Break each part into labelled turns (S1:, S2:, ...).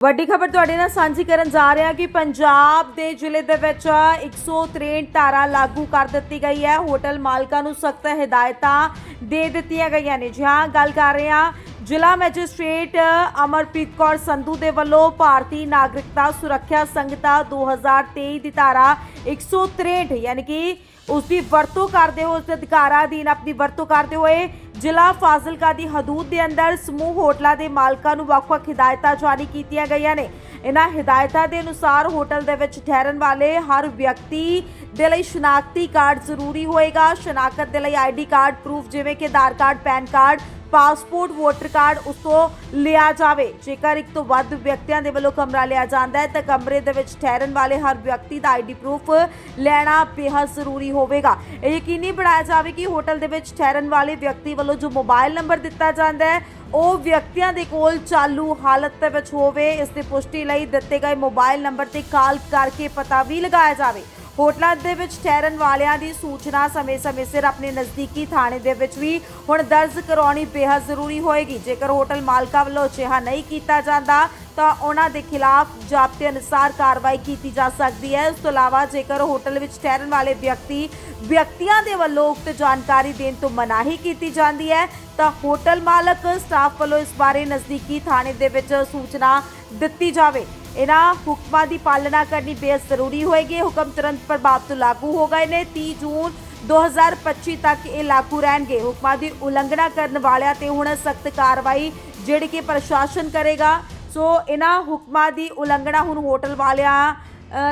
S1: ਵੱਡੀ ਖਬਰ ਤੁਹਾਡੇ ਨਾਲ ਸਾਂਝੀ ਕਰਨ ਜਾ ਰਹੇ ਹਾਂ ਕਿ ਪੰਜਾਬ ਦੇ ਜ਼ਿਲ੍ਹੇ ਦੇ ਵਿੱਚ 163 ਧਾਰਾ ਲਾਗੂ ਕਰ ਦਿੱਤੀ ਗਈ ਹੈ। ਹੋਟਲ ਮਾਲਕਾਂ ਨੂੰ ਸਖਤ ਹਦਾਇਤਾਂ ਦੇ ਦਿੱਤੀਆਂ ਗਈਆਂ ਨੇ। ਜੀ ਹਾਂ, ਗੱਲ ਕਰ ਰਹੇ ਹਾਂ ਜ਼ਿਲ੍ਹਾ ਮੈਜਿਸਟ੍ਰੇਟ ਅਮਰਪ੍ਰੀਤ ਕੌਰ ਸੰਧੂ ਦੇ ਵੱਲੋਂ ਭਾਰਤੀ ਨਾਗਰਿਕਤਾ ਸੁਰੱਖਿਆ ਸੰਹਿਤਾ 2023 ਦੀ ਧਾਰਾ 163 ਯਾਨੀ ਕਿ ਉਸ ਦੀ ਵਰਤੋਂ ਕਰਦੇ ਹੋਏ ਉਸ ਦੇ ਅਧਿਕਾਰਾਂ ਅਧੀਨ ਆਪਣੀ ਵਰਤੋਂ ਕਰਦੇ ਹੋਏ ਜ਼ਿਲ੍ਹਾ ਫਾਜ਼ਿਲਕਾ ਦੀ ਹਦੂਦ ਦੇ ਅੰਦਰ ਸਮੂਹ ਹੋਟਲਾਂ ਦੇ ਮਾਲਕਾਂ ਨੂੰ ਵੱਖ-ਵੱਖ ਹਦਾਇਤਾਂ ਜਾਰੀ ਕੀਤੀਆਂ ਗਈਆਂ ਨੇ। ਇਹਨਾਂ ਹਦਾਇਤਾਂ ਦੇ ਅਨੁਸਾਰ ਹੋਟਲ ਦੇ ਵਿੱਚ ਠਹਿਰਨ ਵਾਲੇ ਹਰ ਵਿਅਕਤੀ ਦੇ ਲਈ ਸ਼ਨਾਖਤੀ ਕਾਰਡ ਜ਼ਰੂਰੀ ਹੋਏਗਾ। ਸ਼ਨਾਖਤ ਦੇ ਲਈ ਆਈਡੀ ਕਾਰਡ, ਪ੍ਰੂਫ ਜਿਵੇਂ ਕਿ Aadhaar card, PAN card passport, voter card ਉਸ ਤੋਂ ਲਿਆ ਜਾਵੇ। ਜੇਕਰ ਇੱਕ ਤੋਂ ਵੱਧ ਵਿਅਕਤੀਆਂ ਦੇ ਵੱਲੋਂ ਕਮਰਾ ਲਿਆ ਜਾਂਦਾ ਹੈ, ਤਾਂ ਕਮਰੇ ਦੇ ਵਿੱਚ ਠਹਿਰਨ ਵਾਲੇ ਹਰ ਵਿਅਕਤੀ ਦਾ ਆਈਡੀ ਪ੍ਰੂਫ ਲੈਣਾ ਬੇਹੱਦ ਜ਼ਰੂਰੀ ਹੋਵੇਗਾ। ਇਹ ਯਕੀਨੀ ਬਣਾਇਆ ਜਾਵੇ ਕਿ ਹੋਟਲ ਦੇ ਵਿੱਚ ਠਹਿਰਨ ਵਾਲੇ ਵਿਅਕਤੀ ਵੱਲੋਂ ਜੋ ਮੋਬਾਈਲ ਨੰਬਰ ਦਿੱਤਾ ਜਾਂਦਾ ਹੈ, ਉਹ ਵਿਅਕਤੀਆਂ ਦੇ ਕੋਲ ਚਾਲੂ ਹਾਲਤ ਦੇ ਵਿੱਚ ਹੋਵੇ। ਇਸ ਦੀ ਪੁਸ਼ਟੀ ਲਈ ਦਿੱਤੇ ਗਏ ਮੋਬਾਈਲ ਨੰਬਰ ਤੇ ਕਾਲ ਕਰਕੇ ਪਤਾ ਵੀ ਲਗਾਇਆ ਜਾਵੇ। ਹੋਟਲਾਂ ਦੇ ਵਿੱਚ ਠਹਿਰਨ ਵਾਲਿਆਂ ਦੀ ਸੂਚਨਾ ਸਮੇਂ-ਸਮੇਂ ਸਿਰ ਆਪਣੇ ਨਜ਼ਦੀਕੀ ਥਾਣੇ ਦੇ ਵਿੱਚ ਵੀ ਹੁਣ ਦਰਜ ਕਰਾਉਣੀ ਬੇਹੱਦ ਜ਼ਰੂਰੀ ਹੋਏਗੀ। ਜੇਕਰ ਹੋਟਲ ਮਾਲਕਾਂ ਵੱਲੋਂ ਅਜਿਹਾ ਨਹੀਂ ਕੀਤਾ ਜਾਂਦਾ, ਤਾਂ ਉਹਨਾਂ ਦੇ ਖਿਲਾਫ ਜ਼ਾਬਤੇ ਅਨੁਸਾਰ ਕਾਰਵਾਈ ਕੀਤੀ ਜਾ ਸਕਦੀ ਹੈ। ਇਸ ਤੋਂ ਇਲਾਵਾ ਜੇਕਰ ਹੋਟਲ ਵਿੱਚ ਠਹਿਰਨ ਵਾਲੇ ਵਿਅਕਤੀ, ਵਿਅਕਤੀਆਂ ਦੇ ਵੱਲੋਂ ਉਕਤ ਜਾਣਕਾਰੀ ਦੇਣ ਤੋਂ ਮਨਾਹੀ ਕੀਤੀ ਜਾਂਦੀ ਹੈ, ਤਾਂ ਹੋਟਲ ਮਾਲਕ, ਸਟਾਫ ਵੱਲੋਂ ਇਸ ਬਾਰੇ ਨਜ਼ਦੀਕੀ ਥਾਣੇ ਦੇ ਵਿੱਚ ਸੂਚਨਾ ਦਿੱਤੀ ਜਾਵੇ। ਇਹਨਾਂ ਹੁਕਮਾਂ ਦੀ ਪਾਲਣਾ ਕਰਨੀ ਬੇहद ਜ਼ਰੂਰੀ ਹੋਏਗੀ। ਇਹ ਹੁਕਮ ਤੁਰੰਤ ਪ੍ਰਭਾਵ ਤੋਂ ਲਾਗੂ ਹੋ ਗਏ ਨੇ। 30 ਜੂਨ 2025 ਤੱਕ ਇਹ ਲਾਗੂ ਰਹਿਣਗੇ। ਹੁਕਮਾਂ ਦੀ ਉਲੰਘਣਾ ਕਰਨ ਵਾਲਿਆਂ ਤੇ ਹੁਣ ਸਖਤ ਕਾਰਵਾਈ ਜਿਹੜੀ ਕਿ ਪ੍ਰਸ਼ਾਸਨ ਕਰੇਗਾ। ਸੋ ਇਹਨਾਂ ਹੁਕਮਾਂ ਦੀ ਉਲੰਘਣਾ ਹੁਣ ਹੋਟਲ ਵਾਲਿਆਂ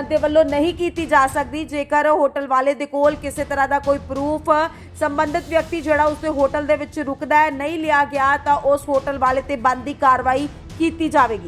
S1: ਦੇ ਵੱਲੋਂ ਨਹੀਂ ਕੀਤੀ ਜਾ ਸਕਦੀ। ਜੇਕਰ ਹੋਟਲ ਵਾਲੇ ਦੇ ਕੋਲ ਕਿਸੇ ਤਰ੍ਹਾਂ ਦਾ ਕੋਈ ਪ੍ਰੂਫ, ਸੰਬੰਧਿਤ ਵਿਅਕਤੀ ਜਿਹੜਾ ਉਸਦੇ ਹੋਟਲ ਦੇ ਵਿੱਚ ਰੁਕਦਾ ਹੈ, ਨਹੀਂ ਲਿਆ ਗਿਆ, ਤਾਂ ਉਸ ਹੋਟਲ ਵਾਲੇ ਤੇ ਬੰਦੀ ਕਾਰਵਾਈ ਕੀਤੀ ਜਾਵੇਗੀ।